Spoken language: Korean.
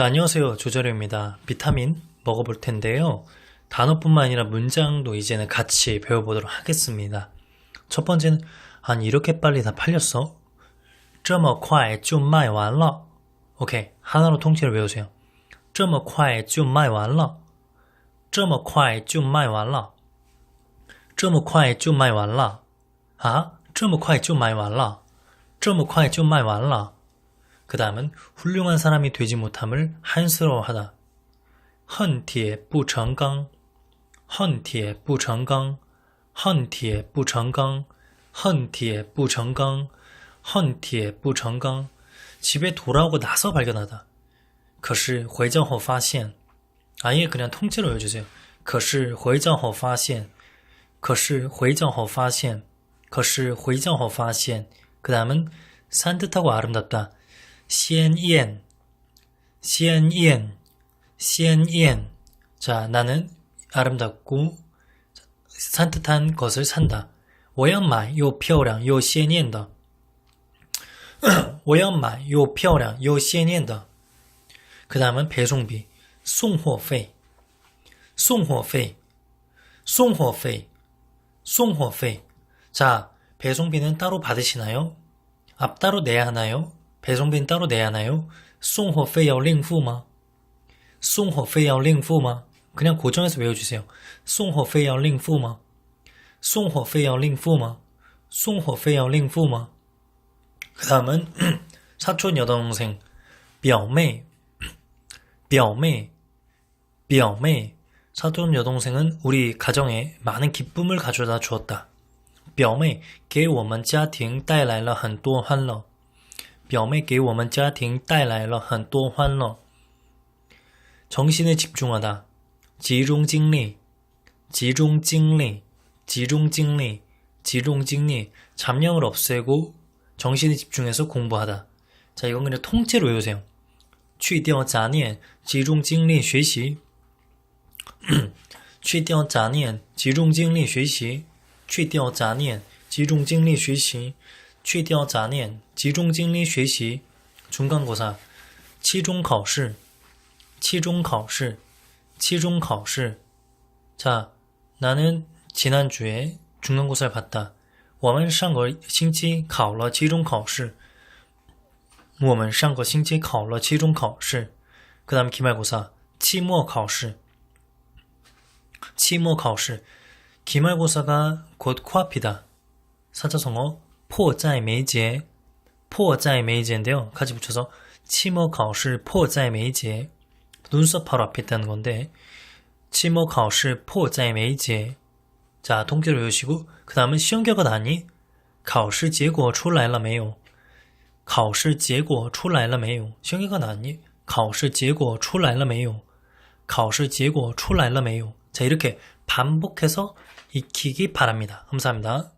자, 안녕하세요. 조절입니다. 비타민 먹어볼 텐데요. 단어뿐만 아니라 문장도 이제는 같이 배워보도록 하겠습니다. 첫 번째는, 아니, 이렇게 빨리 다 팔렸어? 这么快就卖完了. 오케이. 하나로 통째로 외우세요. 这么快就卖完了.这么快就卖完了.这么快就卖完了. 아? 这么快就卖完了.这么快就卖完了. 그 다음은 훌륭한 사람이 되지 못함을 한스러워하다. 恨铁不成钢,恨铁不成钢,恨铁不成钢,恨铁不成钢,恨铁不成钢. 집에 돌아오고 나서 발견하다. 可是回家后发现. 아예 그냥 통째로 외워주세요. 可是回家后发现.可是回家后发现.可是回家后发现. 그 다음은 산뜻하고 아름답다. 鲜艳, 鲜艳, 鲜艳. 자, 나는 아름답고 산뜻한 것을 산다. 我要买又漂亮又鲜艳的.我要买又漂亮又鲜艳的. 그 다음은 배송비. 送货费,送货费,送货费,送货费. 자, 배송비는 따로 받으시나요? 앞 따로 내야 하나요? 배송비는 따로 내야 하나요? 送货费要另付吗?送货费要另付吗? 그냥 고정해서 외워주세요. 送货费要另付吗?送货费要另付吗?送货费要另付吗?그 다음은 사촌 여동생 表妹表妹表妹 사촌 여동생은 우리 가정에 많은 기쁨을 가져다 주었다. 表妹给我们家庭带来了很多欢乐。 表妹给我们家庭带来了很多欢乐。 정신에 집중하다. 集中精力,集中精力,集中精力,集中精力. 잡념을 없애고 정신에 집중해서 공부하다. 자, 이건 그냥 통째로 외우세요. 去掉杂念,集中精力学习.去掉杂念,集中精力学习.去掉杂念,集中精力学习. 去掉杂念,集中精力学习. 중간고사, 期中考试,期中考试,期中考试. 자, 나는 지난주에 중간고사를 봤다. 我们上个星期考了期中考试.我们上个星期考了期中考试. 그 다음 기말고사, 期末考试. 期末考试. 기말고사가 곧 코앞이다. 사자성어 迫在眉睫,迫在眉睫인데요. 같이 붙여서 期末考试迫在眉睫. 눈썹 바로 앞에 있다는 건데 期末考试迫在眉睫. 자, 통째로 외우시고 그 다음은 시험 결과 나니? 考试结果出来了没有?考试结果出来了没有? 시험 결과 나니? 考试结果出来了没有?考试结果出来了没有? 자, 이렇게 반복해서 익히기 바랍니다. 감사합니다.